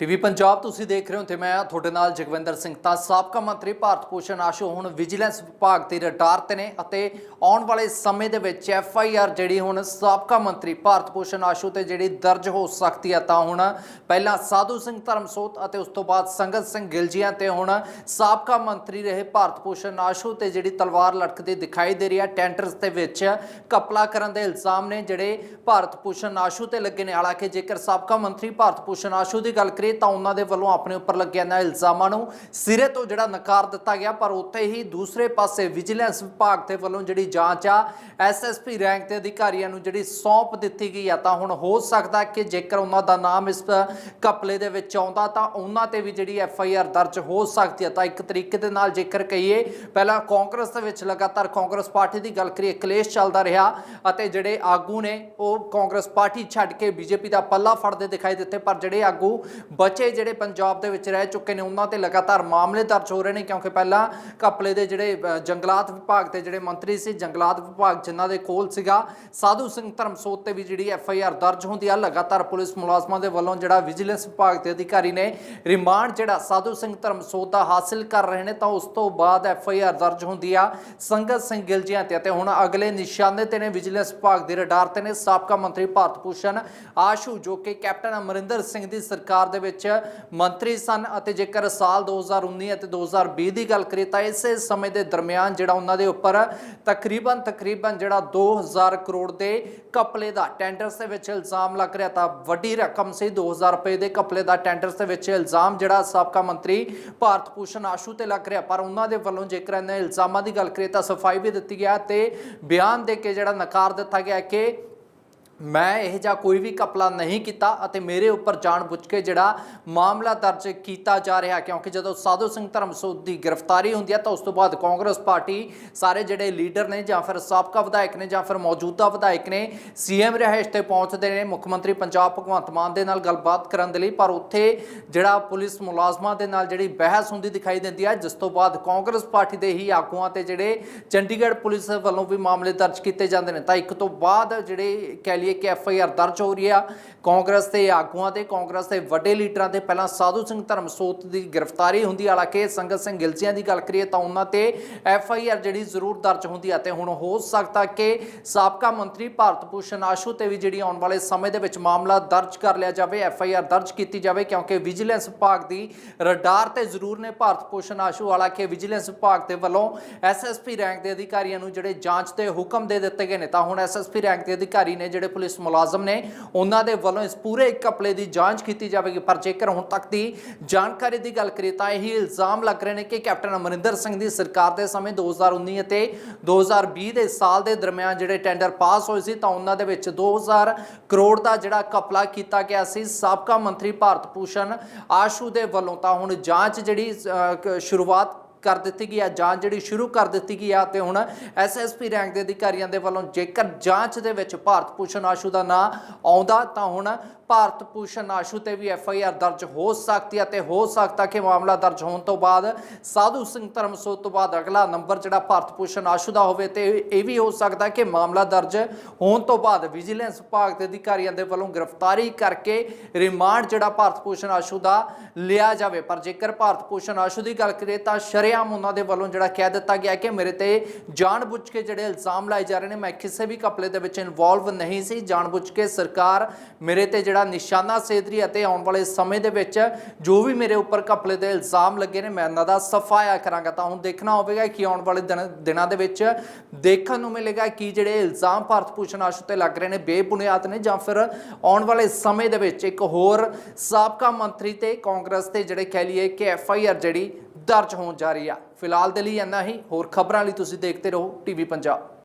TV Punjab ਤੁਸੀਂ ਦੇਖ ਰਹੇ ਹੋ ਤੇ ਮੈਂ ਤੁਹਾਡੇ ਨਾਲ ਜਗਵਿੰਦਰ ਸਿੰਘ ਤਾਂ ਸਾਬਕਾ ਮੰਤਰੀ ਭਾਰਤ ਭੂਸ਼ਣ ਆਸ਼ੂ ਹੁਣ ਵਿਜੀਲੈਂਸ ਵਿਭਾਗ ਦੇ ਰਡਾਰ ਤੇ ਨੇ ਅਤੇ ਆਉਣ ਵਾਲੇ ਸਮੇਂ ਦੇ ਵਿੱਚ ਐਫ ਆਈ ਆਰ ਜਿਹੜੀ ਹੁਣ ਸਾਬਕਾ ਮੰਤਰੀ ਭਾਰਤ ਭੂਸ਼ਣ ਆਸ਼ੂ ਤੇ ਜਿਹੜੀ ਦਰਜ ਹੋ ਸਕਦੀ ਹੈ ਤਾਂ ਹੁਣ ਪਹਿਲਾਂ ਸਾਧੂ ਸਿੰਘ ਧਰਮਸੋਤ ਅਤੇ ਉਸ ਤੋਂ ਬਾਅਦ ਸੰਗਤ ਸਿੰਘ ਗਿਲਜੀਆਂ ਤੇ ਹੁਣ ਸਾਬਕਾ ਮੰਤਰੀ ਰਹੇ ਭਾਰਤ ਭੂਸ਼ਣ ਆਸ਼ੂ ਤੇ ਜਿਹੜੀ ਤਲਵਾਰ ਲਟਕਦੀ ਦਿਖਾਈ ਦੇ ਰਹੀ ਹੈ ਟੈਂਡਰਸ ਦੇ ਵਿੱਚ ਕਪਲਾ ਕਰਨ ਦੇ ਇਲਜ਼ਾਮ ਨੇ ਜਿਹੜੇ ਭਾਰਤ ਭੂਸ਼ਣ ਆਸ਼ੂ ਤੇ ਲੱਗੇ ਨੇ। ਹਾਲਾਂਕਿ ਜੇਕਰ ਸਾਬਕਾ ਮੰਤਰੀ ਭਾਰਤ ਭੂਸ਼ਣ ਆਸ਼ੂ ਦੀ ਗੱਲ ਕਰੀਏ ਤਾਂ ਉਹਨਾਂ ਦੇ ਵੱਲੋਂ ਆਪਣੇ ਉੱਪਰ ਲੱਗਿਆ ਇਹਨਾਂ ਇਲਜ਼ਾਮਾਂ ਨੂੰ। ਸਿਰੇ ਤੋਂ ਜਿਹੜਾ ਨਕਾਰ ਦਿੱਤਾ ਗਿਆ, ਪਰ ਉੱਥੇ ਹੀ ਦੂਸਰੇ ਪਾਸੇ ਵਿਜੀਲੈਂਸ ਵਿਭਾਗ ਦੇ ਵੱਲੋਂ ਜਿਹੜੀ ਜਾਂਚ ਆ ਐਸਐਸਪੀ ਰੈਂਕ ਦੇ ਅਧਿਕਾਰੀਆਂ ਨੂੰ ਜਿਹੜੀ ਸੌਂਪ ਦਿੱਤੀ ਗਈ ਆ। ਤਾਂ ਹੁਣ ਹੋ ਸਕਦਾ ਕਿ ਜੇਕਰ ਉਹਨਾਂ ਦਾ ਨਾਮ ਇਸ ਕਪਲੇ ਦੇ ਵਿੱਚ ਆਉਂਦਾ, ਤਾਂ ਉਹਨਾਂ ਤੇ ਵੀ ਜਿਹੜੀ ਐਫ ਆਈ ਆਰ ਦਰਜ ਹੋ ਸਕਦੀ ਹੈ ਤਾਂ ਇੱਕ ਤਰੀਕੇ ਦੇ ਨਾਲ ਜੇਕਰ ਕਹੀਏ, ਪਹਿਲਾਂ ਕਾਂਗਰਸ ਦੇ ਵਿੱਚ ਲਗਾਤਾਰ ਕਾਂਗਰਸ ਪਾਰਟੀ ਦੀ ਗੱਲ ਕਰੀਏ, ਕਲੇਸ਼ ਚੱਲਦਾ ਰਿਹਾ ਅਤੇ ਜਿਹੜੇ ਆਗੂ ਨੇ, ਉਹ ਕਾਂਗਰਸ ਪਾਰਟੀ ਛੱਡ ਕੇ ਬੀਜੇਪੀ ਦਾ ਪੱਲਾ ਫੜਦੇ ਦਿਖਾਈ ਦਿੱਤੇ, ਪਰ ਜਿਹੜੇ ਆਗੂ ਬੱਚੇ ਜਿਹੜੇ ਪੰਜਾਬ ਦੇ ਵਿੱਚ ਰਹਿ ਚੁੱਕੇ ਨੇ, ਉਹਨਾਂ ਤੇ ਲਗਾਤਾਰ ਮਾਮਲੇ ਦਰਜ ਹੋ ਰਹੇ ਨੇ, ਕਿਉਂਕਿ ਪਹਿਲਾਂ ਕਪਲੇ ਦੇ ਜਿਹੜੇ ਜੰਗਲਾਤ ਵਿਭਾਗ ਦੇ ਜਿਹੜੇ ਮੰਤਰੀ ਸੀ, ਜੰਗਲਾਤ ਵਿਭਾਗ ਜਿਨ੍ਹਾਂ ਦੇ ਕੋਲ ਸੀਗਾ, ਸਾਧੂ ਸਿੰਘ ਧਰਮਸੋਤ ਤੇ ਵੀ ਜਿਹੜੀ ਐਫ ਆਈ ਆਰ ਦਰਜ ਹੁੰਦੀ ਆ, ਲਗਾਤਾਰ ਪੁਲਿਸ ਮੁਲਾਜ਼ਮਾਂ ਦੇ ਵੱਲੋਂ ਜਿਹੜਾ ਵਿਜੀਲੈਂਸ ਵਿਭਾਗ ਦੇ ਅਧਿਕਾਰੀ ਨੇ, ਰਿਮਾਂਡ ਜਿਹੜਾ ਸਾਧੂ ਸਿੰਘ ਧਰਮਸੋਤ ਦਾ ਹਾਸਿਲ ਕਰ ਰਹੇ ਨੇ, ਤਾਂ ਉਸ ਤੋਂ ਬਾਅਦ ਐਫ ਆਈ ਆਰ ਦਰਜ ਹੁੰਦੀ ਆ, ਸੰਗਤ ਸਿੰਘ ਗਿਲਜੀਆਂ ਤੇ ਅਤੇ ਹੁਣ ਅਗਲੇ ਨਿਸ਼ਾਨੇ ਤੇ ਨੇ, ਵਿਜੀਲੈਂਸ ਵਿਭਾਗ ਦੇ ਰਡਾਰ ਤੇ ਨੇ, ਸਾਬਕਾ ਮੰਤਰੀ ਭਾਰਤ ਭੂਸ਼ਣ ਆਸ਼ੂ, ਜੋ ਕਿ ਕੈਪਟਨ ਅਮਰਿੰਦਰ ਸਿੰਘ ਦੀ ਸਰਕਾਰ ਦੇ ਵਿੱਚ ਮੰਤਰੀ ਸਨ ਅਤੇ ਜੇਕਰ ਸਾਲ 2019 ਅਤੇ 2020 ਦੀ ਗੱਲ ਕਰੀਏ ਤਾਂ ਇਸੇ ਸਮੇਂ ਦੇ ਦਰਮਿਆਨ ਜਿਹੜਾ ਉਹਨਾਂ ਦੇ ਉੱਪਰ ਤਕਰੀਬਨ ਤਕਰੀਬਨ ਜਿਹੜਾ 2000 ਕਰੋੜ ਦੇ ਕਪਲੇ ਦਾ ਟੈਂਡਰਸ ਦੇ ਵਿੱਚ ਇਲਜ਼ਾਮ ਲੱਗ ਰਿਹਾ ਤਾਂ ਵੱਡੀ ਰਕਮ ਸੀ 2000 ਰੁਪਏ ਦੇ ਕਪਲੇ ਦਾ ਟੈਂਡਰਸ ਦੇ ਵਿੱਚ ਇਲਜ਼ਾਮ ਜਿਹੜਾ ਸਾਬਕਾ ਮੰਤਰੀ ਭਾਰਤ ਭੂਸ਼ਣ ਆਸ਼ੂ ਤੇ ਲੱਗ ਰਿਹਾ। ਪਰ ਉਹਨਾਂ ਦੇ ਵੱਲੋਂ ਜੇਕਰ ਇਹਨਾਂ ਇਲਜ਼ਾਮਾਂ ਦੀ ਗੱਲ ਕਰੀਏ ਤਾਂ ਸਫ਼ਾਈ ਵੀ ਦਿੱਤੀ ਗਿਆ ਤੇ ਬਿਆਨ ਦੇ ਕੇ ਜਿਹੜਾ ਨਕਾਰ ਦਿੱਤਾ ਗਿਆ ਕਿ ਮੈਂ ਇਹ ਜਾਂ ਕੋਈ ਵੀ ਕਪਲਾ ਨਹੀਂ ਕੀਤਾ ਅਤੇ ਮੇਰੇ ਉੱਪਰ ਜਾਣਬੁੱਝ ਕੇ ਜਿਹੜਾ ਮਾਮਲਾ ਦਰਜ ਕੀਤਾ ਜਾ ਰਿਹਾ, ਕਿਉਂਕਿ ਜਦੋਂ ਸਾਧੂ ਸਿੰਘ ਧਰਮਸੋਤ ਦੀ ਗ੍ਰਿਫਤਾਰੀ ਹੁੰਦੀ ਹੈ, ਤਾਂ ਉਸ ਤੋਂ ਬਾਅਦ ਕਾਂਗਰਸ ਪਾਰਟੀ ਸਾਰੇ ਜਿਹੜੇ ਲੀਡਰ ਨੇ ਜਾਂ ਫਿਰ ਸਾਬਕਾ ਵਿਧਾਇਕ ਨੇ ਜਾਂ ਫਿਰ ਮੌਜੂਦਾ ਵਿਧਾਇਕ ਨੇ, ਸੀਐਮ ਰਹਿਸ਼ ਤੇ ਪਹੁੰਚਦੇ ਨੇ, ਮੁੱਖ ਮੰਤਰੀ ਪੰਜਾਬ ਭਗਵੰਤ ਮਾਨ ਦੇ ਨਾਲ ਗੱਲਬਾਤ ਕਰਨ ਦੇ ਲਈ, ਪਰ ਉੱਥੇ ਜਿਹੜਾ ਪੁਲਿਸ ਮੁਲਾਜ਼ਮਾਂ ਦੇ ਨਾਲ ਜਿਹੜੀ ਬਹਿਸ ਹੁੰਦੀ ਦਿਖਾਈ ਦਿੰਦੀ ਹੈ, ਜਿਸ ਤੋਂ ਬਾਅਦ ਕਾਂਗਰਸ ਪਾਰਟੀ ਦੇ ਹੀ ਆਗੂਆਂ ਤੇ ਜਿਹੜੇ ਚੰਡੀਗੜ੍ਹ ਪੁਲਿਸ ਵੱਲੋਂ ਵੀ ਮਾਮਲੇ ਦਰਜ ਕੀਤੇ ਜਾਂਦੇ ਨੇ, ਤਾਂ ਇੱਕ ਤੋਂ ਬਾਅਦ ਜਿਹੜੇ ਕਹਿ ਲਈਏ ਕਿ ਐਫ ਆਈ ਆਰ ਦਰਜ ਹੋ ਰਹੀ ਆ, ਕਾਂਗਰਸ ਦੇ ਆਗੂਆਂ ਤੇ ਕਾਂਗਰਸ ਦੇ ਵੱਡੇ ਲੀਡਰਾਂ ਤੇ ਪਹਿਲਾਂ ਸਾਧੂ ਸਿੰਘ ਧਰਮਸੋਤ ਦੀ ਗ੍ਰਿਫਤਾਰੀ ਹੁੰਦੀ, ਹਾਲਾਂਕਿ ਸੰਗਤ ਸਿੰਘ ਗਿਲਜੀਆਂ ਦੀ ਗੱਲ ਕਰੀਏ ਤਾਂ ਉਹਨਾਂ ਤੇ ਐਫ ਆਈ ਆਰ ਜਿਹੜੀ ਜ਼ਰੂਰ ਦਰਜ ਹੁੰਦੀ ਆ ਤੇ ਹੁਣ ਹੋ ਸਕਦਾ ਕਿ ਸਾਬਕਾ ਮੰਤਰੀ ਭਾਰਤ ਭੂਸ਼ਣ ਆਸ਼ੂ ਤੇ ਵੀ ਜਿਹੜੀ ਆਉਣ ਵਾਲੇ ਸਮੇਂ ਦੇ ਵਿੱਚ ਮਾਮਲਾ ਦਰਜ ਕਰ ਲਿਆ ਜਾਵੇ, ਐਫ ਆਈ ਆਰ ਦਰਜ ਕੀਤੀ ਜਾਵੇ, ਕਿਉਂਕਿ ਵਿਜੀਲੈਂਸ ਵਿਭਾਗ ਦੀ ਰਡਾਰ ਤੇ ਜ਼ਰੂਰ ਨੇ ਭਾਰਤ ਭੂਸ਼ਣ ਆਸ਼ੂ, ਹਾਲਾਂਕਿ ਵਿਜੀਲੈਂਸ ਵਿਭਾਗ ਦੇ ਵੱਲੋਂ ਐਸਐਸਪੀ ਰੈਂਕ ਦੇ ਅਧਿਕਾਰੀਆਂ ਨੂੰ ਜਿਹੜੇ ਜਾਂਚ ਦੇ ਹੁਕਮ ਦੇ ਦਿੱਤੇ ਗਏ ਨੇ, ਤਾਂ ਹੁਣ ਐਸਐਸਪੀ ਰੈਂਕ ਦੇ ਅਧਿਕਾਰੀ ਨੇ ਜਿਹੜੇ ਪੁਲਿਸ ਮੁਲਾਜ਼ਮ ਨੇ ਉਹਨਾਂ ਦੇ ਵੱਲੋਂ ਇਸ ਪੂਰੇ ਘਪਲੇ ਦੀ ਜਾਂਚ ਕੀਤੀ ਜਾਵੇਗੀ। ਪਰ ਜੇਕਰ ਹੁਣ ਤੱਕ ਦੀ ਜਾਣਕਾਰੀ ਦੀ ਗੱਲ ਕਰੀਏ ਤਾਂ ਇਹ ਇਲਜ਼ਾਮ ਲੱਗ ਰਹੇ ਨੇ ਕਿ ਕੈਪਟਨ ਅਮਰਿੰਦਰ ਸਿੰਘ ਦੀ ਸਰਕਾਰ ਦੇ ਸਮੇਂ 2019 ਅਤੇ 2020 ਦੇ ਸਾਲ ਦੇ ਦਰਮਿਆਨ ਜਿਹੜੇ ਟੈਂਡਰ ਪਾਸ ਹੋਏ ਸੀ ਤਾਂ ਉਹਨਾਂ ਦੇ ਵਿੱਚ 2000 ਕਰੋੜ ਦਾ ਜਿਹੜਾ ਘਪਲਾ ਕੀਤਾ ਗਿਆ ਸੀ। ਸਾਬਕਾ ਮੰਤਰੀ ਭਾਰਤ ਭੂਸ਼ਣ ਆਸ਼ੂ ਦੇ ਵੱਲੋਂ ਤਾਂ ਹੁਣ ਜਾਂਚ ਜਿਹੜੀ ਸ਼ੁਰੂਆਤ ਕਰ ਦਿੱਤੀ ਗਈ ਹੈ ਜਾਂਚ ਜਿਹੜੀ ਸ਼ੁਰੂ ਕਰ ਦਿੱਤੀ ਗਈ ਹੈ ਤੇ ਹੁਣ ਐਸਐਸਪੀ ਰੈਂਕ ਦੇ ਅਧਿਕਾਰੀਆਂ ਦੇ ਵੱਲੋਂ ਜੇਕਰ ਜਾਂਚ ਦੇ ਵਿੱਚ ਭਾਰਤ ਭੂਸ਼ਣ ਆਸ਼ੂ ਦਾ ਨਾਂ ਆਉਂਦਾ, ਤਾਂ ਹੁਣ ਭਾਰਤ ਭੂਸ਼ਣ ਆਸ਼ੂ ਤੇ ਵੀ ਐਫ ਆਈ ਆਰ ਦਰਜ ਹੋ ਸਕਦੀ ਹੈ ਤੇ ਹੋ ਸਕਦਾ ਕਿ ਮਾਮਲਾ ਦਰਜ ਹੋਣ ਤੋਂ ਬਾਅਦ ਸਾਧੂ ਸਿੰਘ ਧਰਮਸੋਤ ਤੋਂ ਬਾਅਦ ਅਗਲਾ ਨੰਬਰ ਜਿਹੜਾ ਭਾਰਤ ਭੂਸ਼ਣ ਆਸ਼ੂ ਦਾ ਹੋਵੇ ਤੇ ਇਹ ਵੀ ਹੋ ਸਕਦਾ ਕਿ ਮਾਮਲਾ ਦਰਜ ਹੋਣ ਤੋਂ ਬਾਅਦ ਵਿਜੀਲੈਂਸ ਵਿਭਾਗ ਦੇ ਅਧਿਕਾਰੀਆਂ ਦੇ ਵੱਲੋਂ ਗ੍ਰਿਫਤਾਰੀ ਕਰਕੇ ਰਿਮਾਂਡ ਜਿਹੜਾ ਭਾਰਤ ਭੂਸ਼ਣ ਆਸ਼ੂ ਦਾ ਲਿਆ ਜਾਵੇ। ਪਰ ਜੇਕਰ ਭਾਰਤ ਭੂਸ਼ਣ ਆਸ਼ੂ ਦੀ ਗੱਲ ਕਰੀਏ ਤਾਂ ਸ਼ਰੇਆਮ ਉਹਨਾਂ ਦੇ ਵੱਲੋਂ ਜਿਹੜਾ ਕਹਿ ਦਿੱਤਾ ਗਿਆ ਕਿ ਮੇਰੇ ਤੇ ਜਾਣਬੁੱਝ ਕੇ ਜਿਹੜੇ ਇਲਜ਼ਾਮ ਲਾਏ ਜਾ ਰਹੇ ਨੇ, ਮੈਂ ਕਿਸੇ ਵੀ ਕਪਲੇ ਦੇ ਵਿੱਚ ਇਨਵੋਲਵ ਨਹੀਂ ਸੀ। ਜਾਣਬੁੱਝ ਕੇ ਸਰਕਾਰ ਮੇਰੇ ਤੇ ਜਿਹੜਾ ਨਿਸ਼ਾਨਾ ਸੇਧਰੀ ਅਤੇ ਆਉਣ ਵਾਲੇ ਸਮੇਂ ਦੇ ਵਿੱਚ ਜੋ ਵੀ ਮੇਰੇ ਉੱਪਰ ਕਪਲੇ ਦੇ ਇਲਜ਼ਾਮ ਲੱਗੇ ਨੇ, ਮੈਂ ਇਹਨਾਂ ਦਾ ਸਫਾਇਆ ਕਰਾਂਗਾ। ਤਾਂ ਹੁਣ ਦੇਖਣਾ ਹੋਵੇਗਾ ਕਿ ਆਉਣ ਵਾਲੇ ਦਿਨਾਂ ਦੇ ਵਿੱਚ ਦੇਖਣ ਨੂੰ ਮਿਲੇਗਾ ਕਿ ਜਿਹੜੇ ਇਲਜ਼ਾਮ ਭਾਰਤ ਭੂਸ਼ਣ ਆਸ਼ੂ ਤੇ ਲੱਗ ਰਹੇ ਨੇ, ਬੇਬੁਨਿਆਦ ਨੇ ਜਾਂ ਫਿਰ ਆਉਣ ਵਾਲੇ ਸਮੇਂ ਦੇ ਵਿੱਚ ਇੱਕ ਹੋਰ ਸਾਬਕਾ ਮੰਤਰੀ ਤੇ ਕਾਂਗਰਸ ਤੇ ਜਿਹੜੇ ਕਹਿ ਲਈਏ ਕਿ ਐਫ ਆਈ ਆਰ ਜਿਹੜੀ ਦਰਜ ਹੋਣ ਜਾ ਰਹੀ ਆ। ਫਿਲਹਾਲ ਦੇ ਲਈ ਇੰਨਾ ਹੀ। ਹੋਰ ਖਬਰਾਂ ਲਈ ਤੁਸੀਂ ਦੇਖਦੇ ਰਹੋ, ਟੀਵੀ ਪੰਜਾਬ।